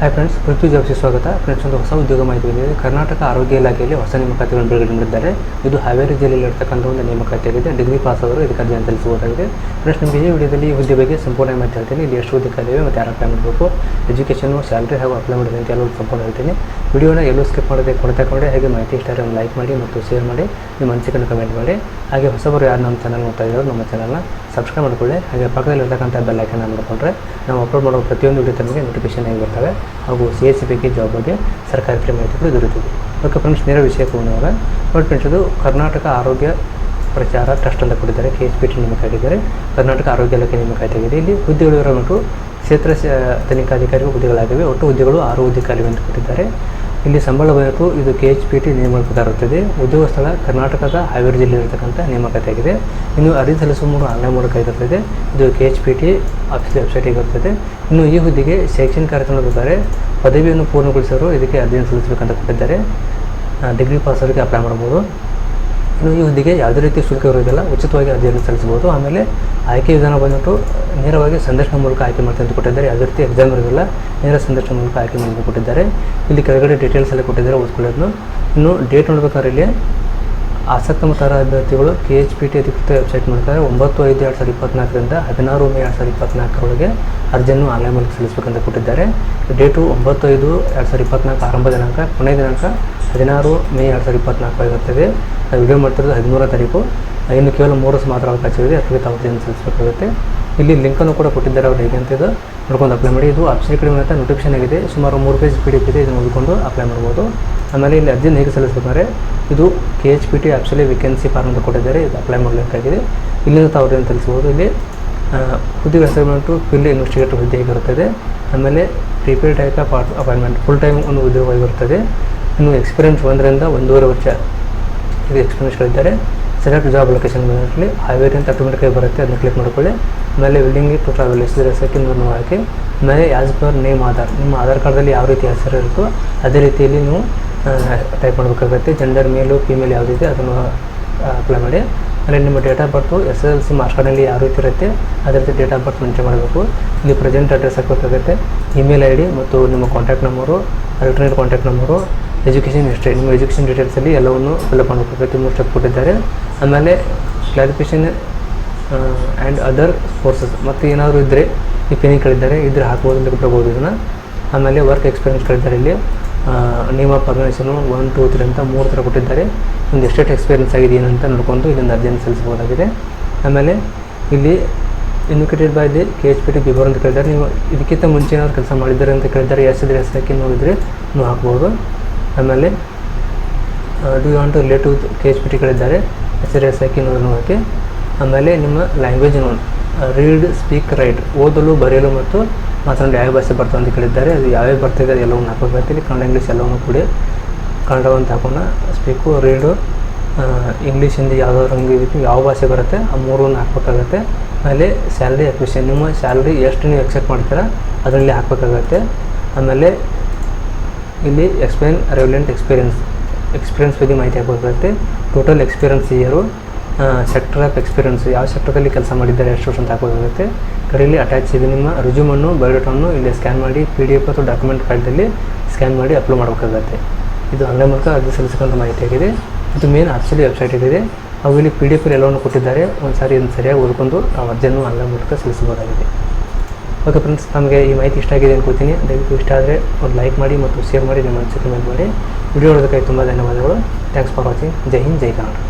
Hi friends ಪೃಥ್ವಿ ಜೋಶಿ ಸ್ವಾಗತ friends ಒಂದು ಹೊಸ ಉದ್ಯೋಗ ಮಾಹಿತಿ ಬಂದಿದೆ ಕರ್ನಾಟಕ ಆರೋಗ್ಯ ಇಲಾಖೆಯಲ್ಲಿ ಹೊಸ ನೇಮಕಾತಿಗಳನ್ನು ಬಿಡುಗಡೆ ಮಾಡಿದ್ದಾರೆ ಇದು ಹಾವೇರಿ ಜಿಲ್ಲೆಯಲ್ಲಿ ಇರತಕ್ಕಂಥ ಒಂದು ನೇಮಕಾತಿಯಾಗಿದೆ. ಡಿಗ್ರಿ ಪಾಸ್ ಆದವರು ಇದಕ್ಕೆ ಅರ್ಜಿಯನ್ನು ತಿಳಿಸಬಹುದಾಗಿದೆ ಫ್ರೆಂಡ್ಸ್ ನಿಮಗೆ ಈ ವಿಡಿಯೋದಲ್ಲಿ ಹುದ್ದೆ ಬಗ್ಗೆ ಸಂಪೂರ್ಣ ಮಾಹಿತಿ ಹೇಳ್ತೀನಿ. ಇಲ್ಲಿ ಎಷ್ಟು ಹುದ್ದೆ ಖಾಲಿವೆ ಮತ್ತು ಯಾರು ಅಪ್ಲೈ ಮಾಡಬೇಕು ಎಜುಕೇಷನು ಸ್ಯಾಲ್ರಿ ಹಾಗೂ ಅಪ್ಲೈ ಮಾಡಿದೆ ಅಂತ ಎಲ್ಲರೂ ಸಂಪೂರ್ಣ ಹೇಳ್ತೀನಿ. ವಿಡಿಯೋನ ಎಲ್ಲೂ ಸ್ಕಿಪ್ ಮಾಡದೆ ಕೊಡ್ತಾ ಕೊಂಡೆ ಹಾಗೆ ಮಾಹಿತಿ ಇಷ್ಟ ಆದರೆ ಲೈಕ್ ಮಾಡಿ ಮತ್ತು ಶೇರ್ ಮಾಡಿ, ನಿಮ್ಮ ಅನಿಸಿಕೆಯನ್ನು ಕಮೆಂಟ್ ಮಾಡಿ. ಹಾಗೆ ಹೊಸಬರು ಯಾರು ನಮ್ಮ ಚಾನಲ್ ನೋಡ್ತಾ ಇದ್ದಾರೆ ನಮ್ಮ ಚಾನಲ್ನ ಸಬ್ಸ್ಕ್ರೈಬ್ ಮಾಡಿಕೊಳ್ಳಿ. ಹಾಗೆ ಪಕ್ಕದಲ್ಲಿ ಇರತಕ್ಕಂಥ ಬೆಲ್ ಐಕನ್ನ ಮಾಡಿಕೊಂಡ್ರೆ ನಾವು ಅಪ್ಲೋಡ್ ಮಾಡೋ ಪ್ರತಿಯೊಂದು ವಿಡಿಯೋ ತಮಗೆ ನೋಟಿಫಿಕೇಶನ್ ಆಗಿ ಬರ್ತವೆ. ಹಾಗೂ ಸಿ ಎಸ್ ಸಿ ಬಗ್ಗೆ ಜಾಬ್ ಬಗ್ಗೆ ಸರ್ಕಾರಿ ಪ್ರೇಮ ಮಾಹಿತಿ ಕೂಡ ದೊರೆಯುತ್ತದೆ. ಓಕೆ ಫ್ರೆಂಡ್ಸ್ ನೇರ ವಿಷಯಕ್ಕೆ ಕೂಡ ನೋಡಿ ಫ್ರೆಂಡ್ಸ್ ಅದು ಕರ್ನಾಟಕ ಆರೋಗ್ಯ ಪ್ರಚಾರ ಟ್ರಸ್ಟ್ ಅಂತ ಕೊಟ್ಟಿದ್ದಾರೆ. ಕೆ ಎಚ್ ಪಿ ಟಿ ನೇಮಕ ಆಗಿದ್ದಾರೆ ಕರ್ನಾಟಕ ಆರೋಗ್ಯ ಇಲಾಖೆ ನೇಮಕ ಆಗಿದೆ ಇಲ್ಲಿ ಹುದ್ದೆಗಳು ಇರೋ ಮಟ್ಟು ಕ್ಷೇತ್ರ ತನಿಖಾಧಿಕಾರಿಗಳು ತನಿಖಾಧಿಕಾರಿ ಹುದ್ದೆಗಳಾಗಿವೆ. ಒಟ್ಟು ಹುದ್ದೆಗಳು ಆರು ಹುದ್ದೆ ಖಾಲಿ ಅಂತ ಕೊಟ್ಟಿದ್ದಾರೆ. ಇಲ್ಲಿ ಸಂಬಳ ಬಂತು ಇದು ಕೆ ಎಚ್ ಪಿ ಟಿ ನೇಮಕ ಇರುತ್ತದೆ. ಉದ್ಯೋಗ ಸ್ಥಳ ಕರ್ನಾಟಕದ ಹಾವೇರಿ ಜಿಲ್ಲೆ ಇರತಕ್ಕಂಥ ನೇಮಕಾತಿಯಾಗಿದೆ. ಇನ್ನು ಅರ್ಜಿ ಸಲ್ಲಿಸುವ ಮೂಲಕ ಆನ್ಲೈನ್ ಮೂಲಕ ಇರುತ್ತದೆ ಇದು K H P T office ವೆಬ್ಸೈಟಿಗೆ ಬರ್ತದೆ ಇನ್ನು ಈ ಹುದ್ದೆಗೆ ಶೈಕ್ಷಣಿಕ ಕಾರ್ಯಕ್ರಮದ ಬೇಕಾದರೆ ಪದವಿಯನ್ನು ಪೂರ್ಣಗೊಳಿಸೋರು ಇದಕ್ಕೆ ಅರ್ಜಿಯನ್ನು ಸಲ್ಲಿಸಬೇಕಂತ ಕೊಟ್ಟಿದ್ದಾರೆ. ಡಿಗ್ರಿ ಪಾಸ್ ಅವರಿಗೆ ಅಪ್ಲೈ ಮಾಡ್ಬೋದು. ಇನ್ನು ಈ ಹುದ್ದೆಗೆ ಯಾವುದೇ ರೀತಿ ಶುಲ್ಕ ಇರೋದಿಲ್ಲ ಉಚಿತವಾಗಿ ಅರ್ಜಿಯನ್ನು ಸಲ್ಲಿಸಬಹುದು. ಆಮೇಲೆ ಆಯ್ಕೆ ವಿಧಾನ ಬಂದ್ಬಿಟ್ಟು ನೇರವಾಗಿ ಸಂದರ್ಶನ ಮೂಲಕ ಆಯ್ಕೆ ಮಾಡ್ತೀನಿ ಅಂತ ಕೊಟ್ಟಿದ್ದಾರೆ. ಯಾವುದೇ ರೀತಿ ಎಕ್ಸಾಮ್ ಇರೋದಿಲ್ಲ ನೇರ ಸಂದರ್ಶನ ಮೂಲಕ ಆಯ್ಕೆ ಮಾಡಿ ಕೊಟ್ಟಿದ್ದಾರೆ. ಇಲ್ಲಿ ಕೆಳಗಡೆ ಡೀಟೇಲ್ಸ್ ಎಲ್ಲ ಕೊಟ್ಟಿದ್ದಾರೆ ಓದ್ಕೊಳ್ಳೋದು ಇನ್ನು ಡೇಟ್ ನೋಡ್ಬೇಕಾದ್ರೆ ಇಲ್ಲಿ ಆಸಕ್ತ ಮತರ ಅಭ್ಯರ್ಥಿಗಳು ಕೆ ಎಚ್ ಪಿ ಟಿ ಅಧಿಕೃತ ವೆಬ್ಸೈಟ್ ಮೂಲಕ ಒಂಬತ್ತು ಐದು ಎರಡು ಸಾವಿರದ ಇಪ್ಪತ್ನಾಲ್ಕರಿಂದ ಹದಿನಾರು ಮೇ ಎರಡು ಸಾವಿರದ ಇಪ್ಪತ್ನಾಲ್ಕರೊಳಗೆ ಅರ್ಜಿಯನ್ನು ಆನ್ಲೈನ್ ಮೂಲಕ ಸಲ್ಲಿಸಬೇಕಂತ ಕೊಟ್ಟಿದ್ದಾರೆ. ಡೇಟು ಒಂಬತ್ತು ಐದು ಎರಡು ಸಾವಿರದ ಇಪ್ಪತ್ನಾಲ್ಕು ಆರಂಭ ದಿನಾಂಕ ಕೊನೆಯ ದಿನಾಂಕ ಹದಿನಾರು ಮೇ ಎರಡು ಸಾವಿರದ ಇಪ್ಪತ್ನಾಲ್ಕು ಆಗಿರ್ತದೆ ವಿಡಿಯೋ ಮಾಡ್ತಿರೋದು ಹದಿಮೂರನೇ ತಾರೀಕು. ಇನ್ನು ಕೇವಲ ಮೂರು ಮಾತ್ರ ಅವಕಾಶವಿದೆ. ಅದಕ್ಕೆ ತಾವು ಸಲ್ಲಿಸಬೇಕಾಗುತ್ತೆ. ಇಲ್ಲಿ ಲಿಂಕನ್ನು ಕೂಡ ಕೊಟ್ಟಿದ್ದಾರೆ ಅವ್ರು ಹೇಗೆ ಅಂತ ಇದು ನೋಡ್ಕೊಂಡು ಅಪ್ಲೈ ಮಾಡಿ. ಇದು ಆಪ್ಷನ್ ಕಡಿಮೆ ಅಂತ ನೋಟಿಫಿಕೇಶನ್ ಆಗಿದೆ. ಸುಮಾರು ಮೂರು ಪೇಜ್ ಪಿ ಡಿ ಇದೆ, ಇದನ್ನು ಓದಿಕೊಂಡು ಅಪ್ಲೈ ಮಾಡ್ಬೋದು. ಆಮೇಲೆ ಇಲ್ಲಿ ಅರ್ಜಿನ ಹೇಗೆ ಸಲ್ಲಿಸಬೇಕಾದ್ರೆ ಇದು ಕೆ ಎಚ್ ಪಿ ಟಿ ಆ್ಯಪ್ಸಲ್ಲಿ ವೇಕೆನ್ಸಿ ಫಾರ್ಮ್ ಅಂತ ಕೊಟ್ಟಿದ್ದಾರೆ, ಇದು ಅಪ್ಲೈ ಮಾಡಬೇಕಾಗಿದೆ ಇಲ್ಲಿಂದ ತಾವು ತಿಳಿಸ್ಬೋದು. ಇಲ್ಲಿ ಹುದ್ದೆಗೆ ಅಸೈನ್ಮೆಂಟು ಫಿಲ್ ಇನ್ವೆಸ್ಟಿಗೇಟರ್ ಹುದ್ದೆ ಆಗಿರುತ್ತದೆ ಆಮೇಲೆ prepare type of appointment full time ಒಂದು ಉದ್ಯೋಗವಾಗಿರುತ್ತದೆ ಇನ್ನು ಎಕ್ಸ್ಪೀರಿಯನ್ಸ್ ಒಂದರಿಂದ ಒಂದೂವರೆ ವರ್ಷ ಇದು ಎಕ್ಸ್ಪೀರಿಯನ್ಸ್ಗಳಿದ್ದಾರೆ ಸೆಲೆಕ್ಟ್ ಜಾಬ್ ಲೊಕೇಶನ್ ಬಂದಿರಲಿ ಹಾವೇರಿ ಅಂತ ಆಟೋಮೆಟಿಕಾಗಿ ಬರುತ್ತೆ, ಅದನ್ನ ಕ್ಲಿಕ್ ಮಾಡ್ಕೊಳ್ಳಿ. ಮೇಲೆ ವಿಲ್ಲಿಂಗ್ ಟು ಟ್ರಾವೆಲ್ ಹೆಸರು ಸೆಕೆಂಡ್ ನೂರು ಹಾಕಿ. ಮೇಲೆ ಆ್ಯಸ್ ಪರ್ ನೇಮ್ ಆಧಾರ್, ನಿಮ್ಮ ಆಧಾರ್ ಕಾರ್ಡಲ್ಲಿ ಯಾವ ರೀತಿ ಹೆಸರು ಇರುತ್ತೋ, ಅದೇ ರೀತಿಯಲ್ಲಿ ನೀವು ಟೈಪ್ ಮಾಡಬೇಕಾಗುತ್ತೆ. ಜೆಂಡರ್ ಮೇಲು ಫಿಮೇಲ್ ಯಾವುದಿದೆ ಅದನ್ನು ಅಪ್ಲೈ ಮಾಡಿ. ಆಮೇಲೆ ನಿಮ್ಮ date of birth S L C marks ಕಾರ್ಡಲ್ಲಿ ಯಾವ ರೀತಿ ಇರುತ್ತೆ, ಅದೇ ರೀತಿ ಡೇಟ್ ಆಫ್ ಬರ್ತ್ ಮೆನ್ಷನ್ ಮಾಡಬೇಕು. ಇಲ್ಲಿ ಪ್ರೆಸೆಂಟ್ ಅಡ್ರೆಸ್ ಹಾಕಬೇಕಾಗುತ್ತೆ. ಇಮೇಲ್ ಐ ಡಿ ಮತ್ತು ನಿಮ್ಮ contact number alternate contact number education history ನಿಮ್ಮ ಎಜುಕೇಷನ್ ಡೀಟೇಲ್ಸಲ್ಲಿ ಎಲ್ಲವನ್ನು ಫಿಲ್ಅಪ್ ಮಾಡಬೇಕು ಮೂರು ಸ್ಟೆಪ್ ಕೊಟ್ಟಿದ್ದಾರೆ. ಆಮೇಲೆ ಕ್ಲಾರಿಫಿಕೇಷನ್ ಆ್ಯಂಡ್ ಅದರ್ ಕೋರ್ಸಸ್ ಮತ್ತು ಏನಾದರೂ ಇದ್ದರೆ ಈ ಪೆನಿಂಗ್ ಕೇಳಿದ್ದಾರೆ. ಇದ್ರೆ ಹಾಕ್ಬೋದು ಅಂತ ಬಿಡ್ಬೋದು ಇದನ್ನು. ಆಮೇಲೆ ವರ್ಕ್ ಎಕ್ಸ್ಪೀರಿಯನ್ಸ್ ಕೇಳಿದ್ದಾರೆ ಇಲ್ಲಿ. Name of organisation one two three ಅಂತ ಮೂರು ಥರ ಕೊಟ್ಟಿದ್ದಾರೆ. ಒಂದು ಎಷ್ಟೆಷ್ಟು ಎಕ್ಸ್ಪೀರಿಯನ್ಸ್ ಆಗಿದೆ ಏನಂತ ನೋಡ್ಕೊಂಡು ಇಲ್ಲಿಂದ ಅರ್ಜಿಯನ್ನು ಸಲ್ಲಿಸಬಹುದಾಗಿದೆ. ಆಮೇಲೆ ಇಲ್ಲಿ indicated by the K H P T before ಅಂತ ಕೇಳಿದ್ದಾರೆ. ನೀವು ಇದಕ್ಕಿಂತ ಮುಂಚೆ ಏನಾದ್ರು ಕೆಲಸ ಮಾಡಿದ್ದಾರೆ ಅಂತ ಕೇಳಿದ್ದಾರೆ. ಎಸ್ ಇದ್ರೆ ಎಸ್ ಹಾಕಿ ನೋಡಿದರೆ ನೀವು ಹಾಕ್ಬೋದು. ಆಮೇಲೆ do you want to relate to K H P T ಕೇಳಿದ್ದಾರೆ ಎಸ್ ಎಸ್ ಹಾಕಿ ನೋಡೋಕ್ಕೆ ಆಮೇಲೆ ನಿಮ್ಮ ಲ್ಯಾಂಗ್ವೇಜ್ ರೀಡ್ ಸ್ಪೀಕ್ ರೈಟ್ ಓದಲು, ಬರೆಯಲು ಮತ್ತು ಮಾತನಾಡಿ ಯಾವ ಭಾಷೆ ಬರ್ತವೆ ಅಂತ ಕೇಳಿದ್ದಾರೆ. ಅದು ಯಾವ್ಯಾವ ಬರ್ತಿದೆ ಎಲ್ಲವನ್ನು ಹಾಕೋದು ಬರ್ತೀನಿ ಕನ್ನಡ, ಇಂಗ್ಲೀಷ್ ಎಲ್ಲವನ್ನು ಕೂಡಿ ಕನ್ನಡ ಅಂತ ಹಾಕೋಣ ಸ್ಪೀಕು ರೀಡು ಇಂಗ್ಲೀಷ್, ಹಿಂದಿ ಯಾವುದಾದ್ರು ಹಂಗೆ ಯಾವ ಭಾಷೆ ಬರುತ್ತೆ, ಆ ಮೂರನ್ನು ಹಾಕಬೇಕಾಗತ್ತೆ. ಆಮೇಲೆ ಸ್ಯಾಲ್ರಿ ಅಕ್ವಿಷನ್ ನಿಮ್ಮ ಸ್ಯಾಲ್ರಿ ಎಷ್ಟು ನೀವು ಎಕ್ಸೆಪ್ಟ್ ಮಾಡ್ತೀರಾ, ಅದರಲ್ಲಿ ಹಾಕ್ಬೇಕಾಗತ್ತೆ. ಆಮೇಲೆ ಇಲ್ಲಿ ಎಕ್ಸ್ಪ್ಲೇನ್ ರೆವಲೆಂಟ್ ಎಕ್ಸ್ಪೀರಿಯನ್ಸ್ ಎಕ್ಸ್ಪೀರಿಯನ್ಸ್ ಬಗ್ಗೆ ಮಾಹಿತಿ ಹಾಕಬೇಕಾಗುತ್ತೆ total experience year sector of experience ಯಾವ ಸೆಕ್ಟರ್ದಲ್ಲಿ ಕೆಲಸ ಮಾಡಿದ್ದಾರೆ, ಎಷ್ಟು ವರ್ಷ ಅಂತ ಹಾಕಬೇಕಾಗುತ್ತೆ ಕಡೆಯಲ್ಲಿ ಅಟ್ಯಾಚ್ ಇದೆ ನಿಮ್ಮ ರುಜುಮನ್ನು ಬಯೋಡೇಟನ್ನು ಇಲ್ಲಿ ಸ್ಕ್ಯಾನ್ ಮಾಡಿ ಪಿ ಡಿ ಎಫ್ ಅಥವಾ ಡಾಕ್ಯುಮೆಂಟ್ ಫೈಲ್ದಲ್ಲಿ ಸ್ಕ್ಯಾನ್ ಮಾಡಿ ಅಪ್ಲೋಡ್ ಮಾಡಬೇಕಾಗುತ್ತೆ. ಇದು ಆನ್ಲೈನ್ ಮೂಲಕ ಅರ್ಜಿ ಸಲ್ಲಿಸಕ್ಕಂಥ ಮಾಹಿತಿ ಆಗಿದೆ. ಇದು ಮೇನ್ ಆಕ್ಚುಲಿ ವೆಬ್ಸೈಟ್ ಇದೆ ಅವು ಇಲ್ಲಿ ಪಿ ಡಿ ಎಫ್ ಎಲ್ಲವನ್ನು ಕೊಟ್ಟಿದ್ದಾರೆ. ಒಂದು ಸಾರಿ ಇದನ್ನು ಸರಿಯಾಗಿ ಓದ್ಕೊಂಡು ಆ ಅರ್ಜಿಯನ್ನು ಆನ್ಲೈನ್ ಮೂಲಕ ಸಲ್ಲಿಸಬಹುದಾಗಿದೆ. ಓಕೆ ಫ್ರೆಂಡ್ಸ್ ನಮಗೆ ಈ ಮಾಹಿತಿ ಇಷ್ಟ ಆಗಿದೆ ಅನ್ಕೋತೀನಿ ದಯವಿಟ್ಟು ಇಷ್ಟ ಆದರೆ ಒಂದು ಲೈಕ್ ಮಾಡಿ ಮತ್ತು ಶೇರ್ ಮಾಡಿ, ನಿಮ್ಮ ಅನಿಸಿಕೆ ಮಾಡಿ. ವಿಡಿಯೋ ನೋಡೋದಕ್ಕಾಗಿ ತುಂಬ ಧನ್ಯವಾದಗಳು. ಥ್ಯಾಂಕ್ಸ್ ಫಾರ್ ವಾಚಿಂಗ್ ಜೈ ಹಿಂದ್, ಜೈ ಕನ್ನಡ